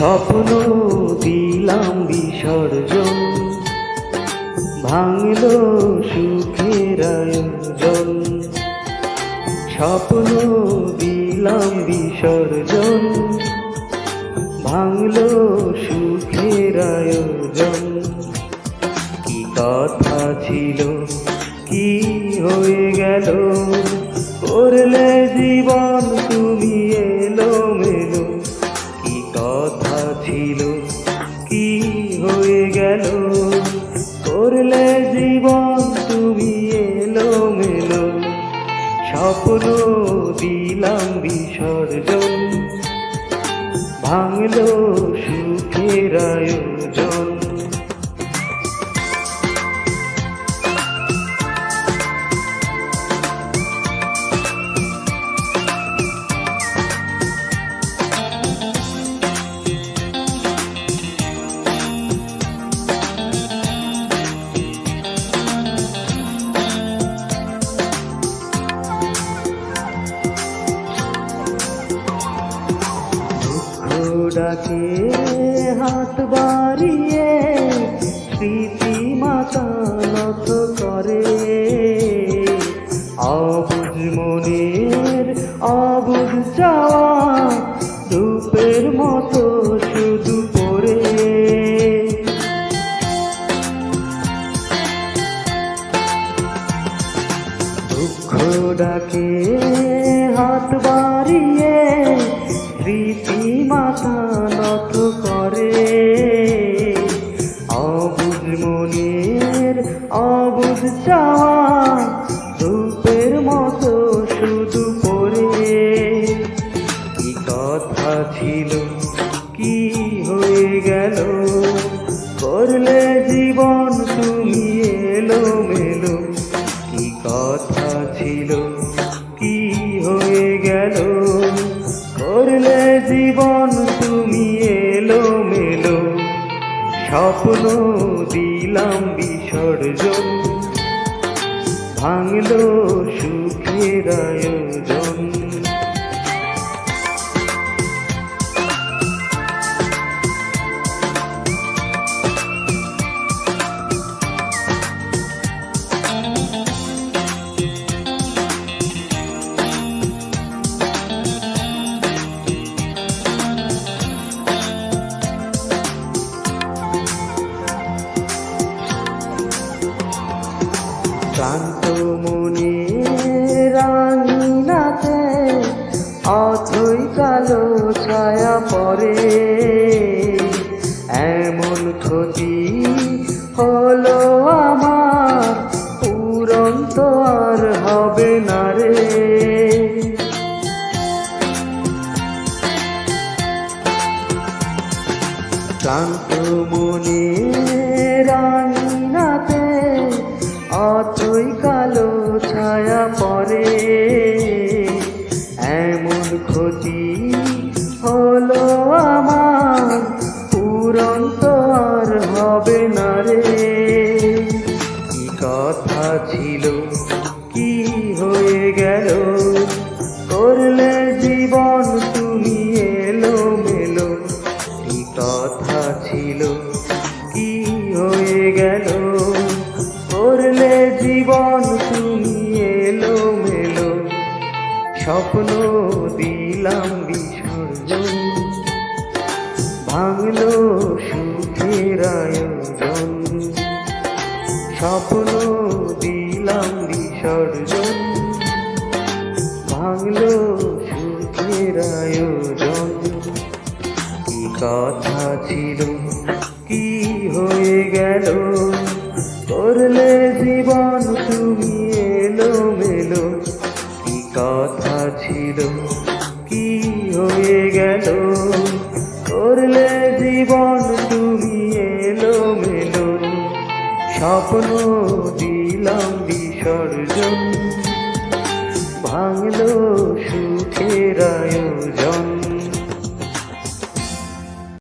স্বপ্ন দিলাম বিসর্জন। ভাঙল সুখের আয়োজন। স্বপ্ন দিলাম বিসর্জন। ভাঙল সুখের আয়োজন। কি কথা ছিল, কি হয়ে গেল? গেল। করলে জীবন তুমি এলো মেলো স্বপ্ন দিলাম বিসর্জন। ভাঙলো সুখের আয়োজন। ডাকে হাত বাড়িয়ে স্মৃতি মাতা করে। অবুঝ মনের অবুঝ চাওয়া রূপের মতো শুধু পড়ে। দুঃখ ডাকে হাত বাড়িয়ে অবুঝ চাওয়া রূপের মতো শুধু পড়ে। কি কথা ছিল, কি হয়ে গেল? করলে জীবন তুমি এলো মেলো কি কথা ছিল, কি হয়ে গেল? করলে জীবন তুমি এলো মেলো স্বপ্ন দিলাম বিসর্জন ভাঙলো সুখের আয়োজন। ক্লান্ত মনে রাঙিনাতে অথই কালো ছায়া পরে এমন ক্ষতি হলো হলো আমার পূরণ তো আর হবে না রে। কি কথা ছিল, কি হয়ে গেল? করলে জীবন তুমি এলো মেলো কি কথা ছিল, কি হয়ে গেল? করলে জীবন তুমি এলো মেলো স্বপ্ন দিলাম বিসর্জন স্বপ্ন দিলাম বিসর্জন। ভাঙলো সুখের আয়োজন। কি কথা ছিল, কি হয়ে গেল? করলে জীবন তুমি এলো মেলো কি কথা ছিল, কি হয়ে গেল? স্বপ্ন দিলাম বিসর্জন। ভাঙল সুখের আয়োজন।